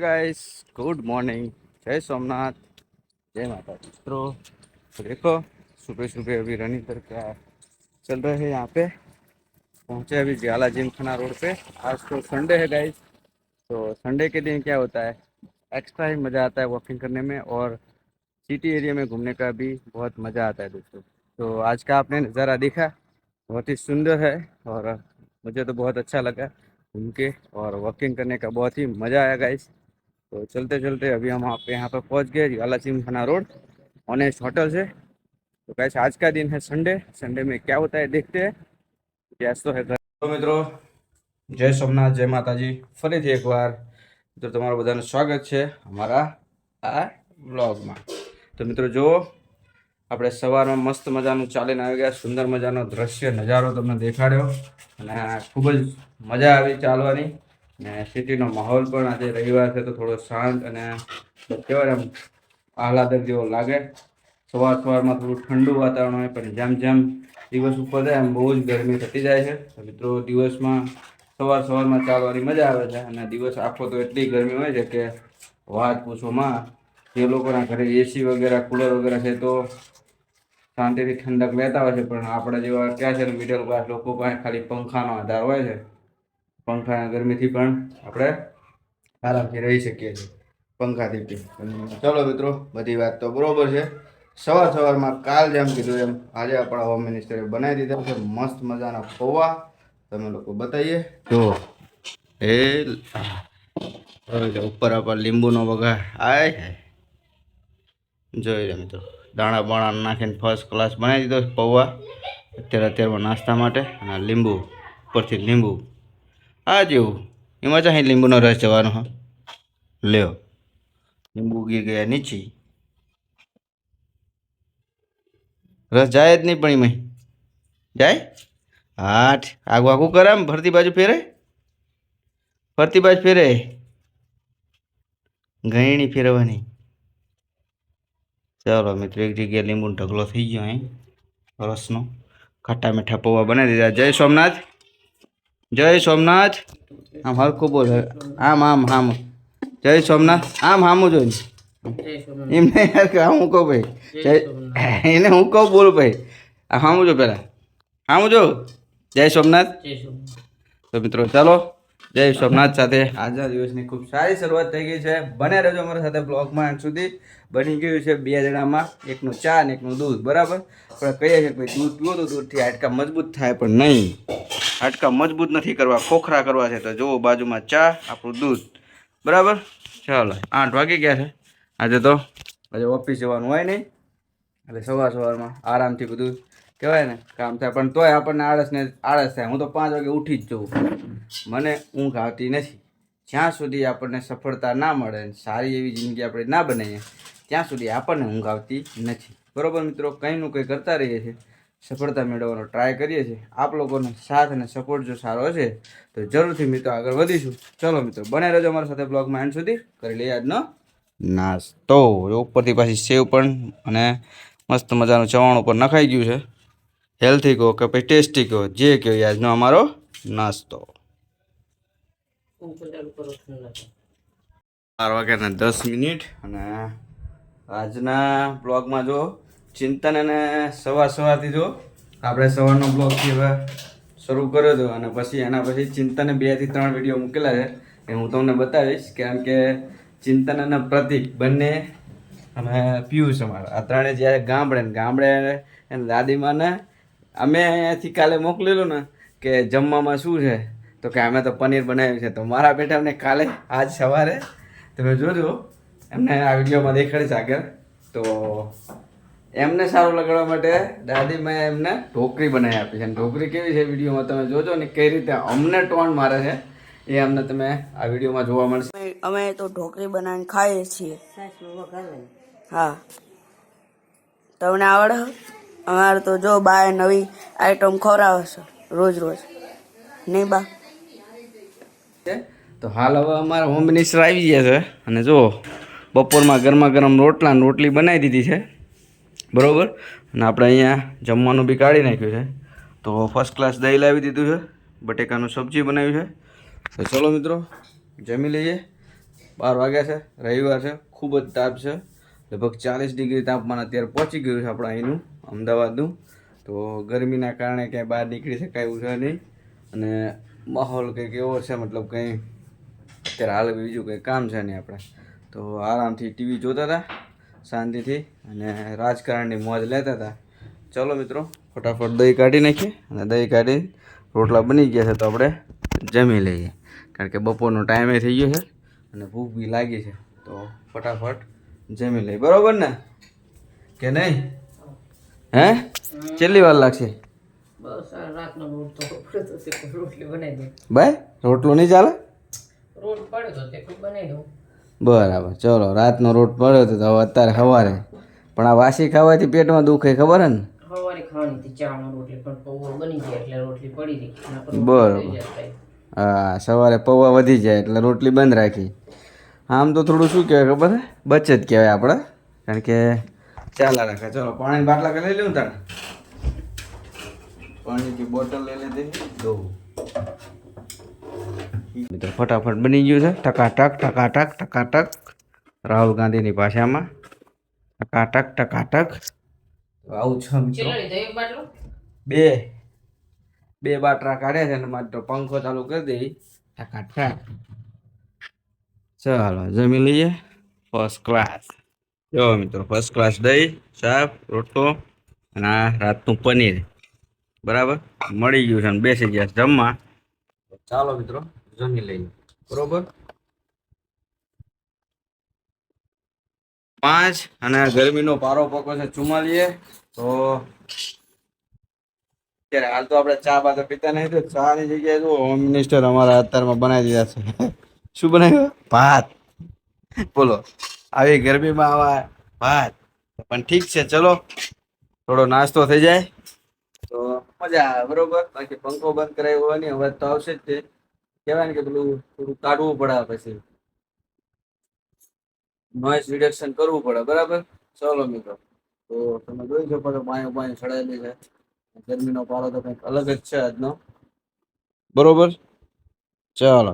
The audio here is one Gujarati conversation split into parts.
गाइस गुड मॉर्निंग जय सोमनाथ जय माता तो देखो, सुबह सुबह अभी रनिंग करके चल रहे हैं यहाँ पे। पहुँचे अभी ज्वाला जिम खाना रोड पे। आज तो संडे है गाइस तो संडे के दिन क्या होता है? एक्स्ट्रा ही मज़ा आता है वॉकिंग करने में और सिटी एरिया में घूमने का भी बहुत मज़ा आता है दोस्तों। तो आज का आपने नज़ारा देखा। बहुत ही सुंदर है और मुझे तो बहुत अच्छा लगा घूम के और वॉकिंग करने का बहुत ही मज़ा आया गाइस तो चलते चलते अभी हम आप यहाँ पर पहुँच गए ज्वाला सिंह खाना रोड ऑनेस्ट होटल से तो गाइस आज का दिन है संडे संडे में क्या होता है देखते हैं गैस तो है તો મિત્રો જય સોમનાથ જય માતાજી ફરીથી એકવાર તો તમારું બધાનું સ્વાગત છે અમારા આ બ્લોગમાં તો મિત્રો જુઓ આપણે સવારમાં મસ્ત મજાનું ચાલીને આવી ગયા સુંદર મજાનો દ્રશ્ય નજારો તમને દેખાડ્યો અને ખૂબ જ મજા આવી ચાલવાની ને સિટીનો માહોલ પણ આજે રવિવાર છે તો થોડો શાંત અને કહેવાય આમ આહલાદક જેવો લાગે. સવાર સવારમાં થોડું ઠંડુ વાતાવરણ હોય, પણ જેમ જેમ દિવસ ઉપર જાય એમ બહુ જ ગરમી થતી જાય છે. મિત્રો, દિવસમાં સવાર સવારમાં ચાલવાની મજા આવે છે અને દિવસ આખો તો એટલી ગરમી હોય છે કે વાત પૂછોમાં જે લોકોના ઘરે એસી વગેરે, કુલર વગેરે છે તો શાંતિથી ઠંડક લેતા હોય છે. પણ આપણા જેવા ક્યાં છે મિડલ ક્લાસ લોકો પાસે ખાલી પંખાનો આધાર હોય છે. પંખાના ગરમીથી પણ આપણે આરામથી રહી શકીએ છીએ. પંખાથી ચલો મિત્રો, બધી વાત તો બરોબર છે. સવાર સવારમાં કાલ જેમ કીધું એમ, આજે આપણા હોમ મિનિસ્ટરે બનાવી દીધા છે. મસ્ત મજાના પૌવા. તમે લોકો બતાવીએ. જો, એ ઉપર આપણે લીંબુનો વઘાર આય હાય જોઈ લે મિત્રો, દાણા બાણા નાખીને ફર્સ્ટ ક્લાસ બનાવી દીધો પૌવા. અત્યારે, અત્યારમાં નાસ્તા માટે અને લીંબુ, ઉપરથી લીંબુ આ જેવું. એમાં ચાહી લીંબુનો રસ જવાનો હા લ્યો. લીંબુ ઉગી ગયા નીચે. રસ જાય જ નહીં પણ એમાં. જાય? હાઠ આગું આગું કરામ ફરતી બાજુ ફેરે? ફરતી બાજુ ફેરે? ગયણી ફેરવવાની. ચાલો મિત્રો, એક જગ્યાએ લીંબુનો ઢગલો થઈ ગયો અહીં, રસનો. ખાટા મીઠા પૌવા બનાવી દીધા. જય સોમનાથ. જય સોમનાથ. આમ હરખું બોલ. આમ આમ આમ. જય સોમનાથ. આમ હામું જોઈને એમને હું કહું ભાઈ. જય એને હું કહું બોલ ભાઈ. હામું જો પહેલાં. હામું જો જય સોમનાથ. તો મિત્રો ચાલો. જય સોમનાથ સાથે. આજના દિવસની ખૂબ સારી શરૂઆત થઈ ગઈ છે. બને રહેજો અમારા સાથે બ્લોગમાં સુધી. બની ગયું છે બે જણામાં. એકનું ચા અને એકનું દૂધ, બરાબર? આપણે કહીએ છીએ ભાઈ દૂધ પીવો તો દૂધથી હાડકા મજબૂત થાય, પણ નહીં. હાડકા મજબૂત નથી કરવા, ખોખરા કરવા છે. તો જુઓ બાજુમાં ચા, આપણું દૂધ. બરાબર? ચાલો, આઠ વાગી ગયા છે. આજે તો આજે ઓફિસ જવાનું હોય નહીં. એટલે સવાર સવારમાં આરામથી બધું કહેવાય ને, કામ થાય. પણ તોય આપણને આળસ ને આળસ થાય. હું તો પાંચ વાગે ઉઠી જ જઉં. મને ઊંઘ આવતી નથી. જ્યાં સુધી આપણને સફળતા ના મળે સારી એવી જિંદગી આપણે ના બનાવીએ, ત્યાં સુધી આપણને ઊંઘ આવતી નથી. બરાબર મિત્રો? કંઈનું કંઈ કરતા રહીએ છીએ. સફળતા મેળવવાનો ટ્રાય કરીએ છીએ. આપ લોકોનો સાથ અને સપોર્ટ જો સારો હશે, તો જરૂરથી મિત્રો આગળ વધીશું. ચલો મિત્રો બને રહેજો અમારા સાથે બ્લોગમાં એન્ડ સુધી. કરી લઈએ આજનો નાસ્તો. ઉપરથી પાછી સેવ પણ અને મસ્ત મજાનું ચવાણું પણ નખાઈ ગયું છે. હેલ્થી કહો કે પછી ટેસ્ટી કહો, જે કહો આજનો અમારો નાસ્તો. બાર વાગ્યાના દસ મિનિટ અને આજના બ્લોગમાં જો ચિંતન અને સવાર સવારથી જો આપણે સવારનો બ્લોગથી હવે શરૂ કર્યો હતો અને પછી એના પછી ચિંતને બેથી ત્રણ વીડિયો મૂકેલા છે. એ હું તમને બતાવીશ કારણ કે ચિંતન અને પ્રતિક બંને અને પિયુષ અમારા. આ ત્રણે જ્યારે ગામડે ગામડે એને દાદીમાને અમે અહીંયાથી કાલે મોકલેલું ને કે જમવામાં શું છે? તો કે અમે તો પનીર બનાવ્યું છે. તો મારા બેટા અમને કાલે આજ સવારે તમે જોજો. એમને આ વિડીયોમાં દેખાડીશ આગળ. તો એમને સારું લગાડવા માટે દાદીમાએ એમને ઢોકરી બનાવી આપી છે. અને ઢોકરી કેવી છે વિડીયોમાં તમે જોજો ને કઈ રીતે અમને ટોન મારે છે એ અમને તમે આ વિડીયોમાં જોવા મળશે. અમે- અમે તો ઢોકળી બનાવીને ખાઈએ છીએ. હા. તમને આવડે? અમારે તો જો બાએ નવી આઈટમ ખવડાવે છે રોજ રોજ. નહીં બા? તો હાલ હવે અમારા હોમ મિનિસ્ટર આવી ગયા છે અને જુઓ બપોરમાં ગરમા ગરમ રોટલા રોટલી બનાવી દીધી છે. બરાબર? અને આપણે અહીંયા જમવાનું બી કાઢી નાખ્યું છે. તો ફર્સ્ટ ક્લાસ દહીં લાવી દીધું છે, બટેકાનું સબ્જી બનાવ્યું છે. તો ચલો મિત્રો, જમી લઈએ. બાર વાગ્યા છે, રવિવાર છે, ખૂબ જ તાપ છે. લગભગ ચાલીસ ડિગ્રી તાપમાન અત્યારે પહોંચી ગયું છે આપણે અહીંનું, અમદાવાદનું. તો ગરમીના કારણે ક્યાંય બહાર નીકળી શકાય એવું છે નહીં. અને માહોલ કંઈક એવો છે, મતલબ કંઈ અત્યારે હાલ બીજું કંઈ કામ છે નહીં આપણે. તો આરામથી ટીવી જોતા હતા, શાંતિથી, અને રાજકારણની મોજ લેતા હતા. ચલો મિત્રો, ફટાફટ દહીં કાઢી નાખીએ, અને દહીં કાઢી રોટલા બની ગયા છે તો આપણે જમી લઈએ. કારણ કે બપોરનો ટાઈમે થઈ ગયો છે, અને ભૂખ બી લાગી છે. તો ફટાફટ જમી લઈ. બરોબર ને? કે નહીં? હે? કેટલી વાર લાગશે? ભાઈ રોટલો નહીં ચાલે? બરાબર ચલો રાતનો રોટ પડ્યો તો હવે અત્યારે સવારે. પણ આ વાસી ખાવાથી પેટમાં દુખે ખબર ને? હતી બરોબર. હા સવારે પૌવા વધી જાય એટલે રોટલી બંધ રાખી. આમ તો થોડું શું કહેવાય ખબર બચત કહેવાય આપણે. કારણ કે ચાલા રાખે. ચલો પાણી બાટલા લઈ લઉં તને પાણીની બોટલ લઈ લીધી. દો. મિત્રો ફટાફટ બની ગયું છે. ટકાટક ટકાટક ટકાટક. રાહુલ ગાંધીની ભાષામાં. ટકાટક ટકાટક. આવું છે મિત્રો. બે. બે બાટરા કાઢ્યા છે અને માત્ર પંખો ચાલુ કરી દઈ ટકાટક. ચાલો જમી લઈએ. ફર્સ્ટ ક્લાસ જો મિત્રો ફર્સ્ટ ક્લાસ દહીં શાક રોટલો અને આ રાતનું પનીર. બરાબર? મળી ગયું છે અને બેસી ગયા જમવા. ચાલો મિત્રો જમી લઈએ. બરોબર? પાંચ અને ગરમીનો પારો પકો છે ચુમ્માલીએ તો અત્યારે હાલ તો આપણે ચા બા તો પીતા નહીં તો ચા ની જગ્યાએ જો હોમ મિનિસ્ટર અમારા અત્યારમાં બનાવી દીધા છે. શું બનાવ્યું? ભાત. બોલો. આવી ગરમીમાં આવા ભાત. પણ ઠીક છે ચલો. થોડો નાસ્તો થઈ જાય. તો મજા આવે બરોબર? બાકી પંખો બંધ કરાવ્યો હોય ને અવાજ તો આવશે જ તે. કહેવાય ને કે પેલું થોડું કાઢવું પડે પછી. નોઇસ રિડક્શન કરવું પડે બરાબર? ચલો મિત્રો. તો તમે જોઈ શકો છો પાણી પાણી ચડાયેલી છે. ગરમીનો પારો તો કંઈક અલગ જ છે આજનો. બરોબર? ચાલો.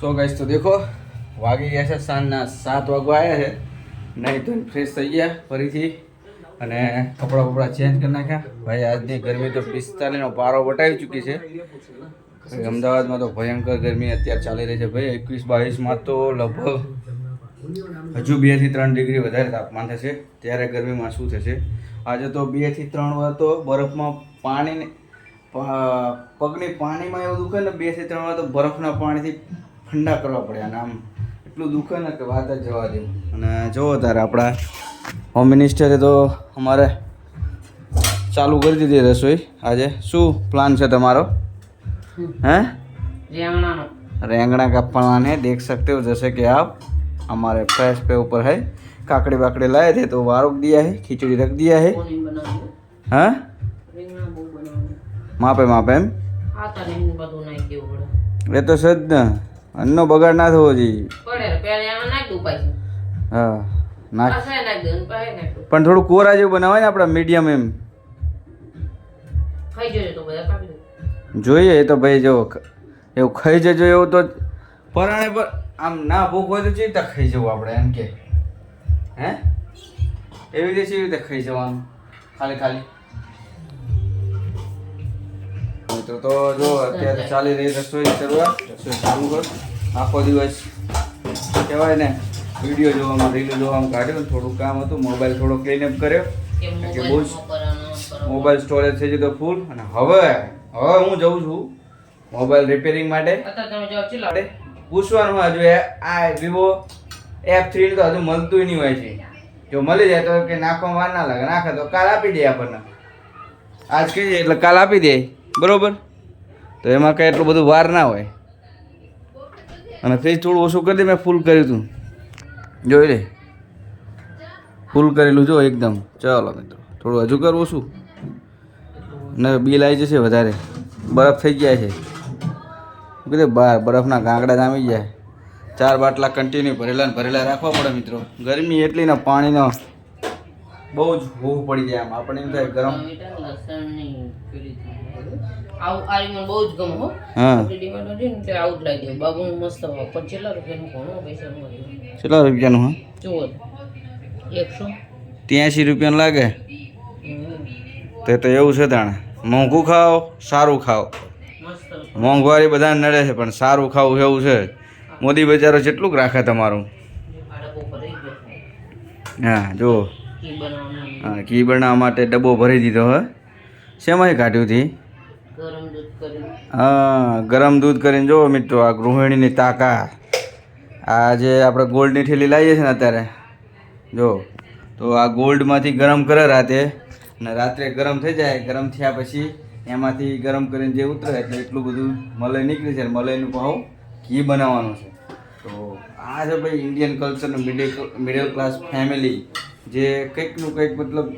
સો ગાઈસ તો દેખો, વાગી ગયા છે સાંજના સાત વાગવા આવ્યા છે. નહીં તો ફ્રેશ થઈ ગયા ફરીથી. અને કપડાં બપડા ચેન્જ કરી નાખ્યા. ભાઈ, આજની ગરમી તો પિસ્તાલીસનો પારો વટાવી ચૂકી છે. અમદાવાદમાં તો ભયંકર ગરમી અત્યારે ચાલી રહી છે. ભાઈ, એકવીસ બાવીસમાં તો લગભગ હજુ બેથી ત્રણ ડિગ્રી વધારે તાપમાન થશે. ત્યારે ગરમીમાં શું થશે? આજે તો બેથી ત્રણ વાર તો બરફમાં પાણીને પગની પાણીમાં એવું દુખે ને બે થી ત્રણ વાર તો બરફના પાણીથી ઠંડા કરવા પડે અને આમ એટલું દુખે ને કે વાત જ જવા દે અને જુઓ તારે આપણા હોમ મિનિસ્ટરે તો અમારે ચાલુ કરી દીધી રસોઈ આજે શું પ્લાન છે તમારો હે રેંગણાનો रेंगना का बनाने देख सकते हो जैसे कि आप हमारे फ्रेश पे ऊपर है काकड़ी वाकड़ी लाए थे तो वो रोक दिया है खिचड़ी रख दिया है કોની બનાવ્યું हाँ માપે માપે એમ? એ તો સજ ને. અન્નનો બગાડ ના થવો જોઈએ. હા નાખ. પણ થોડું કોરા જેવું બનાવાય ને આપણા મીડિયમ એમ. જોઈએ તો ભાઈ જો એવું ખાઈ જજો એવું તો પરાણે પર આમ ના ભૂખ હોય તો ચેવી રીતે ખાઈ જવું આપણે એમ કે? હે? એવી રીતે ચેવી રીતે ખાઈ જવાનું? ખાલી ખાલી. મિત્રો તો જો અત્યારે ચાલી રહી રસોઈ શરૂઆત રસોઈ ચાલુ કર. આખો દિવસ કહેવાય ને વીડિયો જોવામાં રીલ જોવામાં કાઢ્યો થોડું કામ હતું મોબાઈલ થોડો ક્લીનઅપ કર્યો. કે બહુ મોબાઈલ સ્ટોરેજ થઈ જતો ફૂલ અને હવે હવે હું જઉં છું મોબાઈલ રિપેરિંગ માટે. પૂછવાનું હજુ એ આ વિવો એફ થ્રી તો હજુ મળતું નહીં હોય છે. જો મળી જાય તો કે નાખવામાં વાર ના લાગે. નાખે તો કાલ આપી દે આપણને. આજ કહીએ એટલે કાલ આપી દે. બરોબર? તો એમાં કાંઈ એટલું બધું વાર ના હોય. અને ફ્રીજ થોડું ઓછું કરી દે, મેં ફૂલ કર્યું હતું જોઈ લે. ફૂલ કરેલું જો એકદમ. ચાલો મિત્રો, થોડું હજુ કરવું શું ને બિલ આવી જશે વધારે. બરફ થઈ ગયા છે. કીધું બહાર બરફના ગાંગડા જામી જાય ચાર બાટલા કન્ટિન્યુ ભરેલા ભરેલા રાખવા પડે મિત્રો. ગરમી એટલી ને પાણીનો બહુ જ હોવું પડી જાય આમ. આપણને એમ થાય ગરમ. લસણ ને આવું આ મને બહુ જ ગમે હો. હા. ડિમાન્ડ હતી ને એટલે આવું જ લાગી ગયું બાબુનું મસ્ત પણ કેટલા રૂપિયાનું કેટલા હા? જુઓ. એકસો. ત્યાંસી રૂપિયાનું લાગે? તે તો એવું છે તાણે. મોંઘું ખાઓ સારું ખાઓ. મોંઘવારી બધાને નડે છે પણ સારું ખાવું એવું છે. મોદી બજારો જેટલું રાખે તમારું. હા જુઓ. હા ઘી બનાવવા માટે ડબ્બો ભરી દીધો હ. શેમાંય કાઢ્યું હતી હા ગરમ દૂધ કરીને જુઓ મિત્રો આ ગૃહિણીની તાકાત. આ જે આપણે ગોલ્ડની ઠેલી લાવીએ છીએ ને અત્યારે જો તો આ ગોલ્ડમાંથી ગરમ કરે રાતે અને રાત્રે ગરમ થઈ જાય ગરમ થયા પછી એમાંથી ગરમ કરીને જે ઉતરે એટલે એટલું બધું મલાઈ નીકળી છે મલાઈનું ભાવ ઘી બનાવવાનું છે. તો આ છે ભાઈ ઇન્ડિયન કલ્ચરનું મિડલ મિડલ ક્લાસ ફેમિલી જે કંઈકનું કંઈક મતલબ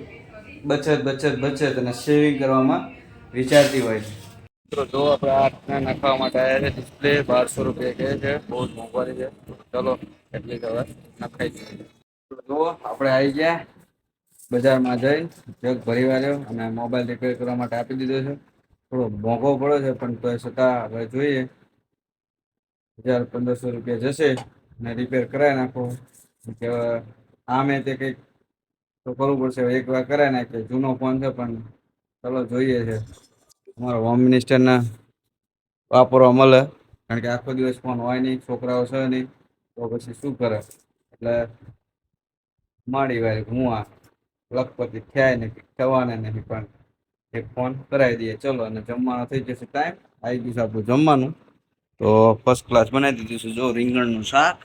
બચત બચત બચત અને સેવિંગ કરવામાં વિચારતી હોય છે. મિત્રો, જો આપણે આઠને નાખવા માટે આવ્યા છે ડિસ્પ્લે બારસો રૂપિયા કહે છે. બહુ જ મોંઘવારી છે. ચલો, એટલી હવે નખાઈ દઈએ જો આપણે આવી ગયા. બજારમાં જઈ, જગ ભરી વાળ્યો અને મોબાઈલ રિપેર કરવા માટે આપી દીધો છે. થોડો મોંઘો પડ્યો છે, પણ તો છતાં હવે જોઈએ. હજાર પંદરસો રૂપિયા જશે અને રિપેર કરાવી નાખો. કે આમે તે કંઈક તો કરવું પડશે એક વાર કરાવી નાખીએ. જૂનો ફોન છે, પણ ચલો જોઈએ છે. અમારા હોમ મિનિસ્ટરને વાપરવા મળે. કારણ કે આખો દિવસ ફોન હોય નહીં, છોકરાઓ છે નહીં, તો પછી શું કરે? એટલે માડી વાળી હું આ લખપતિ થયા નહીં થવાને નહીં પણ એક ફોન કરાવી દઈએ. ચલો, અને જમવાનો થઈ જશે ટાઈમ આવી ગયું છે આપણું જમવાનું. તો ફર્સ્ટ ક્લાસ બનાવી દીધું છે, જો રીંગણનું શાક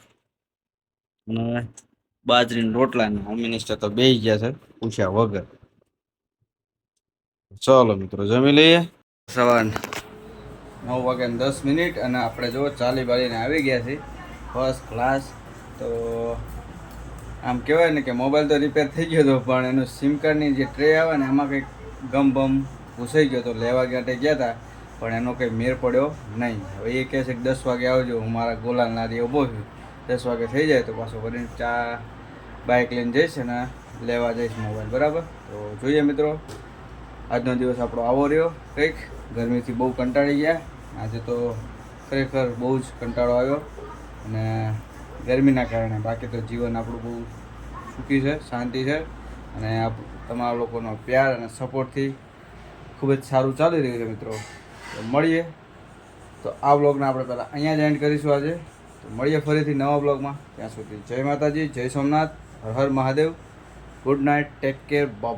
અને બાજરીના રોટલા ને હોમ મિનિસ્ટર તો બેસી ગયા છે, પૂછ્યા વગર. ચલો મિત્રો, જમી લઈએ. સવાર નવ વાગે દસ મિનિટ અને આપણે જો ચાલી બાલીને આવી ગયા છીએ. ફર્સ્ટ ક્લાસ તો આમ કહેવાય ને કે મોબાઈલ તો રિપેર થઈ ગયો હતો, પણ એનું સિમ કાર્ડની જે ટ્રે આવે ને, એમાં કંઈક ગમ બમ ઘૂસાઈ ગયો તો લેવા માટે ગયા હતા પણ એનો કંઈ મેર પડ્યો નહીં. હવે એ કહે છે કે દસ વાગે આવજો, હું મારા ગોલાલ નારી ઊભો છું. દસ વાગે થઈ જાય તો પાછો કરીને ચા બાઇક લઈને જઈશ અને લેવા જઈશ મોબાઈલ બરાબર? તો જોઈએ મિત્રો, આજનો દિવસ આપણો આવો રહ્યો. કંઈક ગરમીથી બહુ કંટાળી ગયા. આજે તો ખરેખર બહુ જ કંટાળો આવ્યો અને ગરમીના કારણે બાકી તો જીવન આપણું બહુ સુખી છે, શાંતિ છે અને આપ- તમારા લોકોનો પ્યાર અને સપોર્ટથી ખૂબ જ સારું ચાલી રહ્યું છે મિત્રો. તો મળીએ. તો આ બ્લોગને આપણે પહેલાં અહીંયા જ એન્ડ કરીશું આજે. તો મળીએ ફરીથી નવા બ્લોગમાં. ત્યાં સુધી જય માતાજી, જય Somnath, Har Har Mahadev. Good night, take care bye